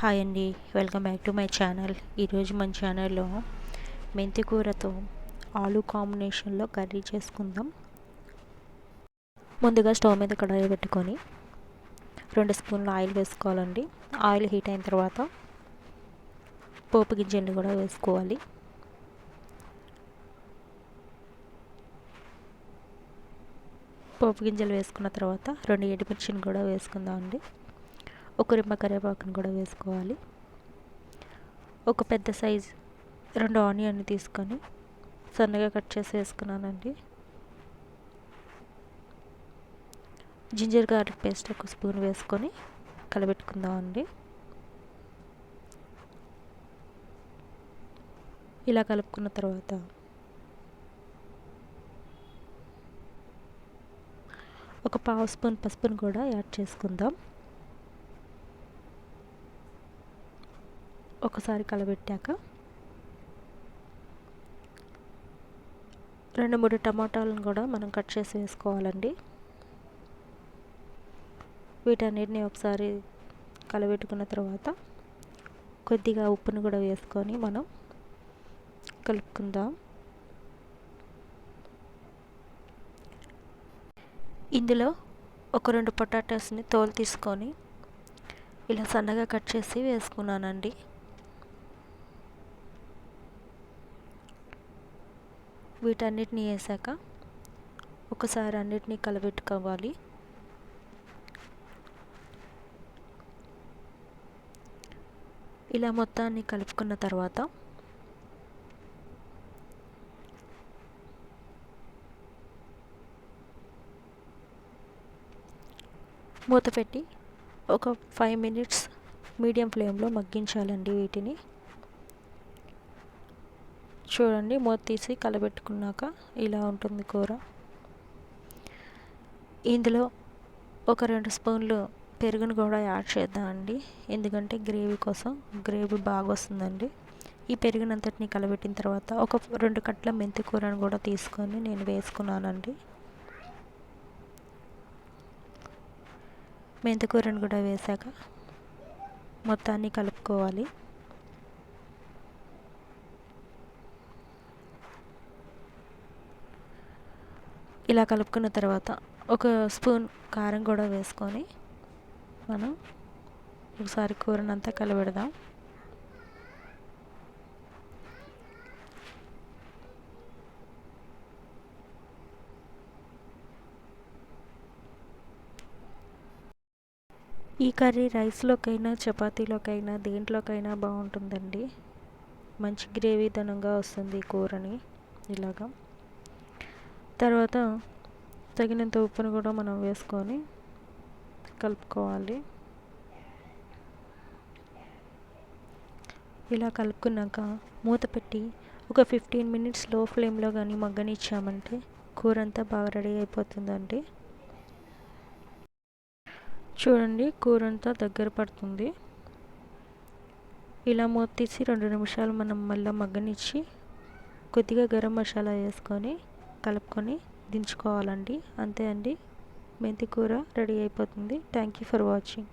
Hi అండి welcome back to my channel ఈరోజు మన ఛానల్లో మెంతి కూరతో ఆలు కాంబినేషన్లో కర్రీ చేసుకుందాం. ముందుగా స్టవ్ మీద కడాయి పెట్టుకొని రెండు స్పూన్లు ఆయిల్ వేసుకోవాలండి. ఆయిల్ హీట్ అయిన తర్వాత పోపు గింజలు కూడా వేసుకోవాలి. పోపు గింజలు వేసుకున్న తర్వాత రెండు ఎండుమిర్చిని కూడా వేసుకుందాం అండి ఒక రిమ్మ కరివేపాకును కూడా వేసుకోవాలి. ఒక పెద్ద సైజ్ రెండు ఆనియన్ తీసుకొని సన్నగా కట్ చేసి వేసుకున్నానండి. జింజర్ గార్లిక్ పేస్ట్ ఒక స్పూన్ వేసుకొని కలబెట్టుకుందామండి. ఇలా కలుపుకున్న తర్వాత ఒక పావు స్పూన్ పసుపును కూడా యాడ్ చేసుకుందాం. ఒకసారి కలబెట్టాక రెండు మూడు టమాటాలను కూడా మనం కట్ చేసి వేసుకోవాలండి. వీటన్నిటిని ఒకసారి కలబెట్టుకున్న తర్వాత కొద్దిగా ఉప్పును కూడా వేసుకొని మనం కలుపుకుందాం. ఇందులో ఒక రెండు పొటాటోస్ని తోలు తీసుకొని ఇలా సన్నగా కట్ చేసి వేసుకున్నానండి. వీటన్నిటిని వేసాక ఒకసారి అన్నిటినీ కలబెట్టుకోవాలి. ఇలా మొత్తాన్ని కలుపుకున్న తర్వాత మూత పెట్టి ఒక ఫైవ్ మినిట్స్ మీడియం ఫ్లేమ్లో మగ్గించాలండి వీటిని. చూడండి మూత తీసి కలబెట్టుకున్నాక ఇలా ఉంటుంది కూర. ఇందులో ఒక రెండు స్పూన్లు పెరుగును కూడా యాడ్ చేద్దామండి. ఎందుకంటే గ్రేవీ కోసం గ్రేవీ బాగా వస్తుందండి. ఈ పెరుగునంతటిని కలబెట్టిన తర్వాత ఒక రెండు కట్ల మెంతి కూరను కూడా తీసుకొని నేను వేసుకున్నానండి. మెంతి కూరను కూడా వేసాక మొత్తాన్ని కలుపుకోవాలి. ఇలా కలుపుకున్న తర్వాత ఒక స్పూన్ కారం కూడా వేసుకొని మనం ఒకసారి కూరనంతా కలబెడదాం. ఈ కర్రీ రైస్లోకైనా చపాతీలోకైనా దేంట్లోకైనా బాగుంటుందండి. మంచి గ్రేవీ ధనంగా వస్తుంది కూరని. ఇలాగా. తర్వాత తగినంత ఉప్పును కూడా మనం వేసుకొని కలుపుకోవాలి. ఇలా కలుపుకున్నాక మూత పెట్టి ఒక ఫిఫ్టీన్ మినిట్స్లో ఫ్లేమ్లో కానీ మగ్గనిచ్చామంటే కూర అంతా బాగా రెడీ అయిపోతుందండి. చూడండి కూర అంతా దగ్గర పడుతుంది. ఇలా మూత తీసి రెండు నిమిషాలు మనం మళ్ళీ మగ్గనిచ్చి కొద్దిగా గరం మసాలా వేసుకొని కలుపుకొని దించుకోవాలండి. అంతే అండి. మెంతికూర రెడీ అయిపోతుంది. Thank you for watching